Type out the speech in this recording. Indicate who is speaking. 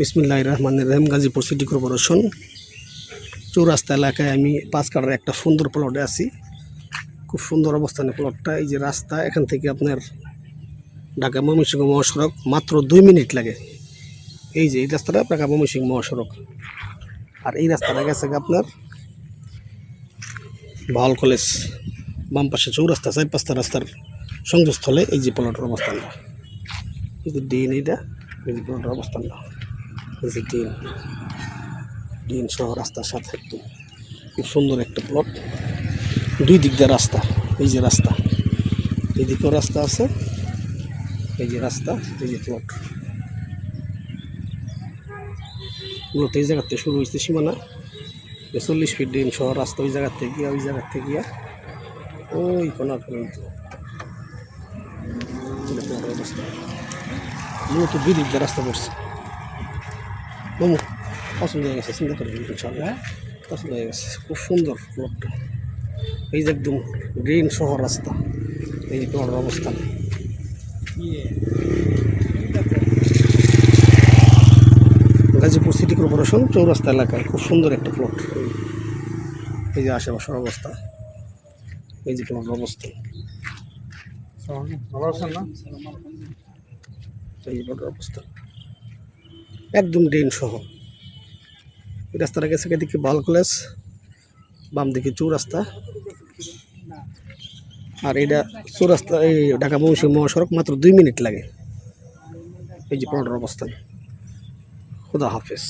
Speaker 1: বিসমিল্লাহ রহমান রহিম, গাজীপুর সিটি কর্পোরেশন চৌরাস্তা এলাকায় আমি পাঁচ কাটার একটা সুন্দর প্লটে আছি। খুব সুন্দর অবস্থানে প্লটটা এই যে রাস্তা, এখান থেকে আপনার ঢাকা ময়মনসিংহ মহাসড়ক, মাত্র দুই মিনিট লাগে। এই যে, এই রাস্তাটা ঢাকা ময়মনসিংহ মহাসড়ক। আর এই রাস্তাটা গেছে আপনার বাউল কলেজ, বাম পাশে চৌরাস্তা, চার পাঁচটা রাস্তার সংযোগস্থলে এই যে প্লটের অবস্থানটা। এইটা, এই যে প্লটের অবস্থানটা। যে ডিন সহ রাস্তার সাথে একদম খুব সুন্দর একটা প্লট দুই দিক দিয়ে রাস্তা, এই যে রাস্তা, এদিকেও রাস্তা আছে, এই যে রাস্তা, এই যে প্লট মূলত এই জায়গাতে শুরু হয়েছে সীমানা। চল্লিশ ফিট ডিন সহ রাস্তা ওই জায়গার থেকে গিয়া, ওই জায়গার থেকে গিয়া, ওই কোনা পর্যন্ত। মূলত দুই দিক দিয়ে রাস্তা পড়ছে। মামু। পছন্দ হয়ে গেছে চিন্তা করে ইনশাল্লাহ পছন্দ হয়ে গেছে খুব সুন্দর প্লটটা এই যে একদম গ্রিন শহর রাস্তা এই যে প্লটের অবস্থান গাজীপুর সিটি কর্পোরেশন চৌরাস্তা এলাকায় খুব সুন্দর একটা প্লট এই যে আশেপাশের অবস্থা এই যে প্লটের অবস্থা।
Speaker 2: ভালো আছেন না?
Speaker 1: এই প্লটের অবস্থা। একদম ড্রেন সহ। রাস্তাটা গেছে এদিকে বাল কলেজ, বাম দিকে চৌরাস্তা। আর এটা চৌরাস্তা, এই ঢাকা মৌসুমী মহাসড়ক মাত্র দুই মিনিট লাগে। এই যে পনেরোর অবস্থান। খুদা হাফেজ।